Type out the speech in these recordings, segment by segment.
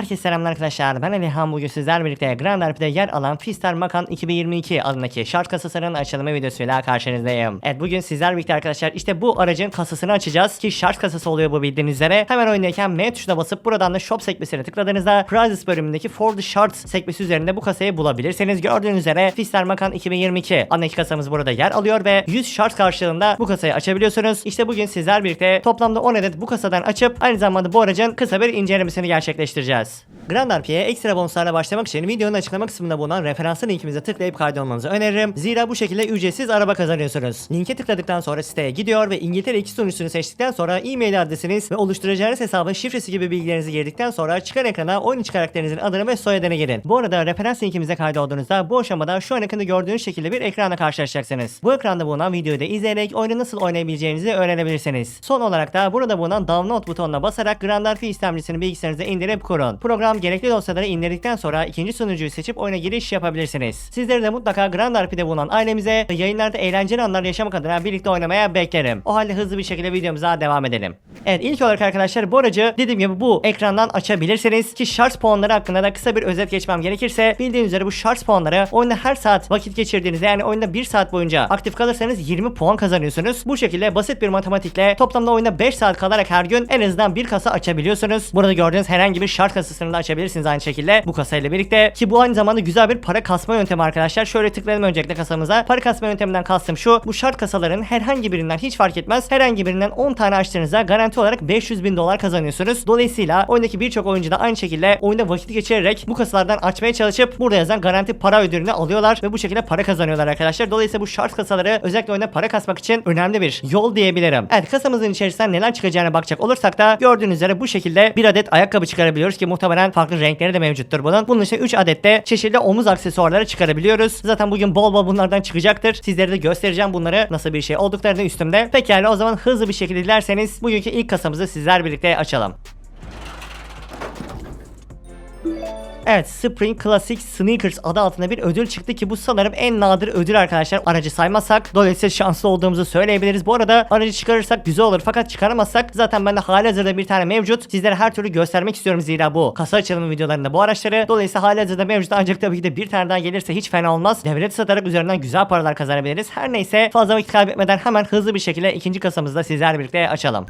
Herkese selamlar arkadaşlar. Ben Alihan bugün sizlerle birlikte Grand RP'de yer alan Fistar Makan 2022 adındaki şart kasasının açılımı videosuyla karşınızdayım. Evet bugün sizlerle birlikte arkadaşlar işte bu aracın kasasını açacağız ki şart kasası oluyor bu bildiğiniz üzere. Hemen oyundayken M tuşuna basıp buradan da shop sekmesine tıkladığınızda Prizes bölümündeki For the Shart sekmesi üzerinde bu kasayı bulabilirsiniz. Gördüğünüz üzere Fistar Makan 2022 adındaki kasamız burada yer alıyor ve 100 şart karşılığında bu kasayı açabiliyorsunuz. İşte bugün sizler birlikte toplamda 10 adet bu kasadan açıp aynı zamanda bu aracın kısa bir incelemesini gerçekleştireceğiz. Grand RP'ye ekstra bonuslarla başlamak için videonun açıklama kısmında bulunan referanslı linkimize tıklayıp kaydolmanızı öneririm. Zira bu şekilde ücretsiz araba kazanıyorsunuz. Linke tıkladıktan sonra siteye gidiyor ve İngiltere 2 sunucusunu seçtikten sonra e-mail adresiniz ve oluşturacağınız hesabın şifresi gibi bilgilerinizi girdikten sonra çıkan ekrana oyun içi karakterinizin adını ve soyadını girin. Bu arada referans linkimize kaydolduğunuzda bu aşamada şu an ekranda gördüğünüz şekilde bir ekranla karşılaşacaksınız. Bu ekranda bulunan videoyu da izleyerek oyunu nasıl oynayabileceğinizi öğrenebilirsiniz. Son olarak da burada bulunan download butonuna basarak Grand RP istemcisini bilgisayarınıza indirip kurun. Program gerekli dosyaları indirdikten sonra ikinci sunucuyu seçip oyuna giriş yapabilirsiniz. Sizleri de mutlaka Grand RP'de bulunan ailemize ve yayınlarda eğlenceli anlar yaşamak adına birlikte oynamaya beklerim. O halde hızlı bir şekilde videomuza devam edelim. Evet ilk olarak arkadaşlar bu aracı dediğim gibi bu ekrandan açabilirsiniz ki şarj puanları hakkında da kısa bir özet geçmem gerekirse bildiğiniz üzere bu şarj puanları oyunda her saat vakit geçirdiğinizde yani oyunda 1 saat boyunca aktif kalırsanız 20 puan kazanıyorsunuz. Bu şekilde basit bir matematikle toplamda oyunda 5 saat kalarak her gün en azından bir kasa açabiliyorsunuz. Burada gördüğünüz herhangi bir şart kasasını da açabilirsiniz aynı şekilde bu kasayla birlikte ki bu aynı zamanda güzel bir para kasma yöntemi arkadaşlar. Şöyle tıklayalım öncelikle kasamıza. Para kasma yönteminden kastım şu. Bu şart kasaların herhangi birinden hiç fark etmez. Herhangi birinden 10 tane açtığınızda garanti olarak 500 bin dolar kazanıyorsunuz. Dolayısıyla oyundaki birçok oyuncu da aynı şekilde oyunda vakit geçirerek bu kasalardan açmaya çalışıp burada yazan garanti para ödülünü alıyorlar ve bu şekilde para kazanıyorlar arkadaşlar. Dolayısıyla bu şart kasaları özellikle oyunda para kasmak için önemli bir yol diyebilirim. Evet kasamızın içerisinden neler çıkacağına bakacak olursak da gördüğünüz üzere bu şekilde bir adet ayakkabı çıkarabiliyoruz ki muhtemelen farklı renkleri de mevcuttur bunun. Bunun için 3 adet de çeşitli omuz aksesuarları çıkarabiliyoruz. Zaten bugün bol bol bunlardan çıkacaktır. Sizlere de göstereceğim bunları nasıl bir şey olduklarını üstümde. Pekala o zaman hızlı bir şekilde dilerseniz bugünkü ilk kasamızı sizler birlikte açalım. Evet Spring Classic Sneakers adı altında bir ödül çıktı ki bu sanırım en nadir ödül arkadaşlar aracı saymazsak. Dolayısıyla şanslı olduğumuzu söyleyebiliriz. Bu arada aracı çıkarırsak güzel olur fakat çıkaramazsak zaten bende hali hazırda bir tane mevcut. Sizlere her türlü göstermek istiyorum zira bu kasa açılımı videolarında bu araçları. Dolayısıyla hali hazırda mevcut ancak tabii ki de bir tane daha gelirse hiç fena olmaz. Devlet satarak üzerinden güzel paralar kazanabiliriz. Her neyse fazla vakit kaybetmeden hemen hızlı bir şekilde ikinci kasamızda sizlerle birlikte açalım.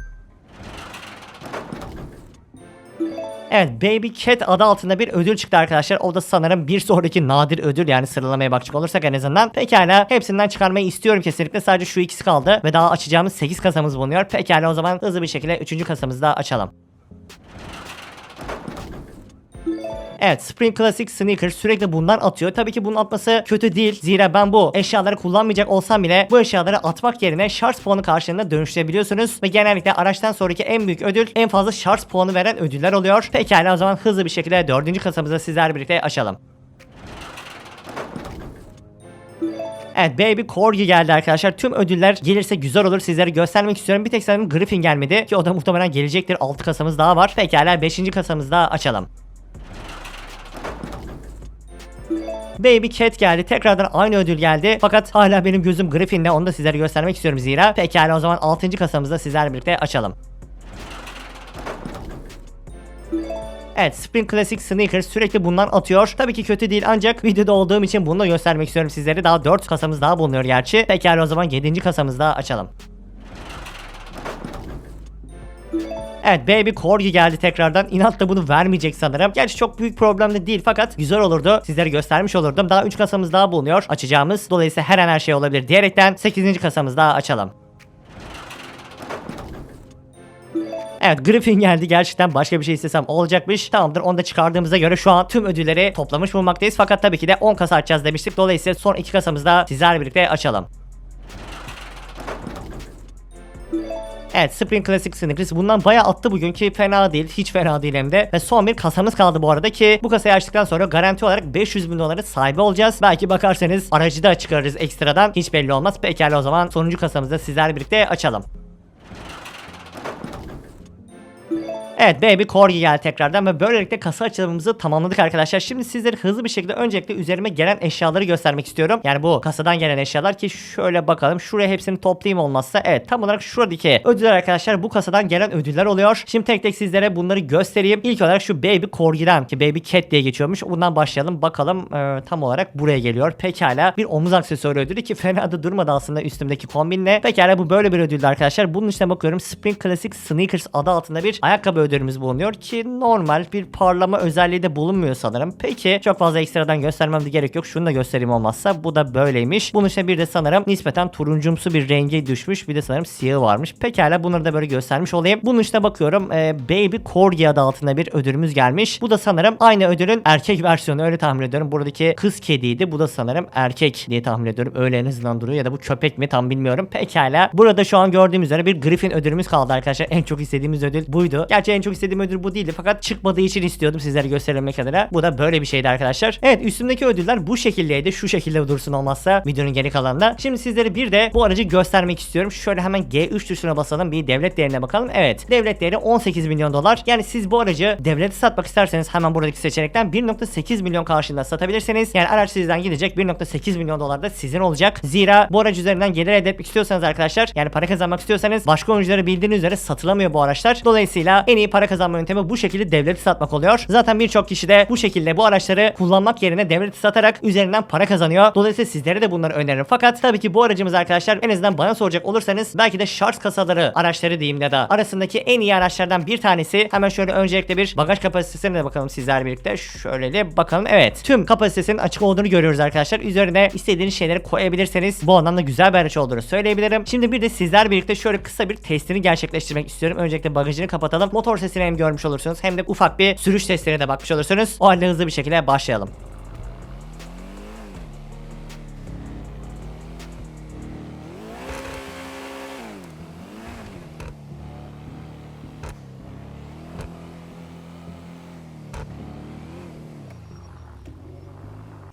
Evet Baby Cat adı altında bir ödül çıktı arkadaşlar. O da sanırım bir sonraki nadir ödül yani sıralamaya bakacak olursak en azından. Pekala hepsinden çıkarmayı istiyorum kesinlikle. Sadece şu ikisi kaldı ve daha açacağımız 8 kasamız bulunuyor. Pekala o zaman hızlı bir şekilde 3. kasamızı da açalım. Evet Spring Classic Sneakers sürekli bundan atıyor. Tabii ki bunun atması kötü değil. Zira ben bu eşyaları kullanmayacak olsam bile bu eşyaları atmak yerine şarj puanı karşılığında dönüştürebiliyorsunuz. Ve genellikle araçtan sonraki en büyük ödül en fazla şarj puanı veren ödüller oluyor. Pekala o zaman hızlı bir şekilde dördüncü kasamızı sizlerle birlikte açalım. Evet Baby Corgi geldi arkadaşlar. Tüm ödüller gelirse güzel olur. Sizlere göstermek istiyorum. Bir tek sanırım Griffin gelmedi. Ki o da muhtemelen gelecektir. 6 kasamız daha var. Pekala 5. kasamızı da açalım. Baby Cat geldi. Tekrardan aynı ödül geldi. Fakat hala benim gözüm Griffin'de. Onu da sizlere göstermek istiyorum zira. Pekala o zaman 6. kasamızda sizlerle birlikte açalım. Evet Spring Classic Sneakers sürekli bundan atıyor. Tabii ki kötü değil ancak videoda olduğum için bunu da göstermek istiyorum sizlere. Daha 4 kasamız daha bulunuyor gerçi. Pekala o zaman 7. kasamızı da açalım. Evet Baby Corgi geldi tekrardan. İnatla bunu vermeyecek sanırım. Gerçi çok büyük problem de değil fakat güzel olurdu. Sizlere göstermiş olurdum. Daha 3 kasamız daha bulunuyor açacağımız. Dolayısıyla her an her şey olabilir diyerekten 8. kasamızı daha açalım. Evet Griffin geldi gerçekten başka bir şey istesem olacakmış. Tamamdır onu da çıkardığımıza göre şu an tüm ödülleri toplamış bulunmaktayız. Fakat tabii ki de 10 kasa açacağız demiştik. Dolayısıyla son 2 kasamızı da sizlerle birlikte açalım. Evet Spring Classic Sneakers bundan bayağı attı bugün ki fena değil hiç fena değil hem de. Ve son bir kasamız kaldı bu arada ki bu kasayı açtıktan sonra garanti olarak 500 bin doları sahibi olacağız. Belki bakarsanız aracı da çıkarırız ekstradan. Hiç belli olmaz. Pekala o zaman sonuncu kasamızda sizlerle birlikte açalım Evet Baby Corgi geldi tekrardan ve böylelikle kasa açılımımızı tamamladık arkadaşlar. Şimdi sizlere hızlı bir şekilde öncelikle üzerime gelen eşyaları göstermek istiyorum. Yani bu kasadan gelen eşyalar ki şöyle bakalım. Şuraya hepsini toplayayım olmazsa. Evet tam olarak şuradaki ödüller arkadaşlar bu kasadan gelen ödüller oluyor. Şimdi tek tek sizlere bunları göstereyim. İlk olarak şu Baby Corgi'den ki Baby Cat diye geçiyormuş. Bundan başlayalım. Bakalım e, tam olarak buraya geliyor. Pekala bir omuz aksesuarı ödülü ki fena da durmadı aslında üstümdeki kombinle. Pekala bu böyle bir ödüldü arkadaşlar. Bunun içine bakıyorum. Spring Classic Sneakers adı altında bir ayakkabı ödülümüz bulunuyor ki normal bir parlama özelliği de bulunmuyor sanırım. Peki çok fazla ekstradan göstermem de gerek yok. Şunu da göstereyim olmazsa. Bu da böyleymiş. Bunun içine bir de sanırım nispeten turuncumsu bir rengi düşmüş. Bir de sanırım siyahı varmış. Pekala bunları da böyle göstermiş olayım. Bunun içine bakıyorum. e, Baby Corgi adı altında bir ödülümüz gelmiş. Bu da sanırım aynı ödülün erkek versiyonu öyle tahmin ediyorum. Buradaki kız kediydi. Bu da sanırım erkek diye tahmin ediyorum. Öyle en azından duruyor ya da bu köpek mi tam bilmiyorum. Pekala. Burada şu an gördüğümüz üzere bir Griffin ödülümüz kaldı arkadaşlar. En çok istediğimiz ödül buydu. Gerçi en çok istediğim ödül bu değildi fakat çıkmadığı için istiyordum sizlere göstermek adına. Bu da böyle bir şeydi arkadaşlar. Evet üstümdeki ödüller bu şekildeydi. Şu şekilde dursun olmazsa videonun geri kalanında. Şimdi sizlere bir de bu aracı göstermek istiyorum. Şöyle hemen G3 tuşuna basalım. Bir devlet değerine bakalım. Evet. Devlet değeri 18 milyon dolar. Yani siz bu aracı devlete satmak isterseniz hemen buradaki seçenekten 1.8 milyon karşılığında satabilirsiniz. Yani araç sizden gidecek 1.8 milyon dolar da sizin olacak. Zira bu araç üzerinden gelir elde etmek istiyorsanız arkadaşlar yani para kazanmak istiyorsanız başka oyunculara bildiğiniz üzere satılamıyor bu araçlar. Dolayısıyla en para kazanma yöntemi bu şekilde devleti satmak oluyor. Zaten birçok kişi de bu şekilde bu araçları kullanmak yerine devleti satarak üzerinden para kazanıyor. Dolayısıyla sizlere de bunları öneririm. Fakat tabii ki bu aracımız arkadaşlar en azından bana soracak olursanız belki de şarj kasaları araçları diyeyim ya da arasındaki en iyi araçlardan bir tanesi. Hemen şöyle öncelikle bir bagaj kapasitesine de bakalım sizlerle birlikte. Şöyle de bakalım. Evet. Tüm kapasitesinin açık olduğunu görüyoruz arkadaşlar. Üzerine istediğiniz şeyleri koyabilirseniz bu anlamda güzel bir araç olduğunu söyleyebilirim. Şimdi bir de sizler birlikte şöyle kısa bir testini gerçekleştirmek istiyorum. Öncelikle bagajını kapatalım. Motor sesini hem görmüş olursunuz hem de ufak bir sürüş testine de bakmış olursunuz. O halde hızlı bir şekilde başlayalım.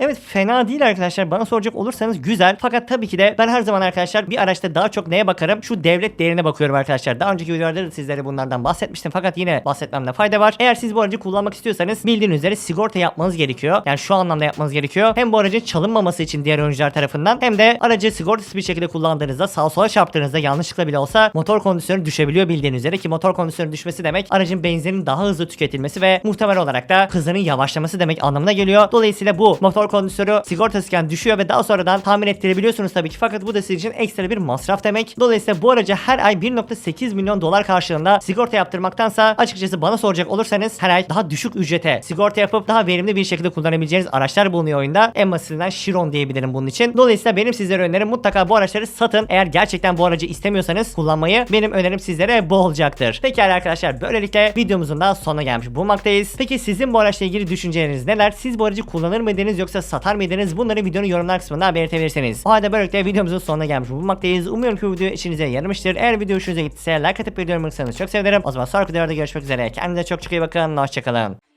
Evet fena değil arkadaşlar. Bana soracak olursanız güzel. Fakat tabii ki de ben her zaman arkadaşlar bir araçta daha çok neye bakarım? Şu devlet değerine bakıyorum arkadaşlar. Daha önceki videolarda da sizlere bunlardan bahsetmiştim. Fakat yine bahsetmemde fayda var. Eğer siz bu aracı kullanmak istiyorsanız bildiğiniz üzere sigorta yapmanız gerekiyor. Yani şu anlamda yapmanız gerekiyor. Hem bu aracın çalınmaması için diğer oyuncular tarafından hem de aracı sigortasız bir şekilde kullandığınızda sağ sola çarptığınızda yanlışlıkla bile olsa motor kondisyonu düşebiliyor bildiğiniz üzere ki motor kondisyonu düşmesi demek aracın benzinin daha hızlı tüketilmesi ve muhtemel olarak da hızının yavaşlaması demek anlamına geliyor. Dolayısıyla bu motor kondisyonu sigortasızken düşüyor ve daha sonradan tamir ettirebiliyorsunuz tabii ki. Fakat bu da sizin için ekstra bir masraf demek. Dolayısıyla bu araca her ay 1.8 milyon dolar karşılığında sigorta yaptırmaktansa açıkçası bana soracak olursanız her ay daha düşük ücrete sigorta yapıp daha verimli bir şekilde kullanabileceğiniz araçlar bulunuyor oyunda. En basitinden Chiron diyebilirim bunun için. Dolayısıyla benim sizlere önerim mutlaka bu araçları satın. Eğer gerçekten bu aracı istemiyorsanız kullanmayı benim önerim sizlere bu olacaktır. Pekala arkadaşlar böylelikle videomuzun da sonuna gelmiş bulunmaktayız. Peki sizin bu araçla ilgili düşünceleriniz neler? Siz bu aracı kullanır mıydınız yoksa satar mıydınız? Bunları videonun yorumlar kısmında belirtebilirsiniz. O halde böylelikle videomuzun sonuna gelmiş bulunmaktayız. Umuyorum ki bu video işinize yaramıştır. Eğer video hoşunuza gittiyse like atıp bir yorum çok sevinirim. O zaman sonraki videoda görüşmek üzere. Kendinize çok çok iyi bakın. Hoşçakalın.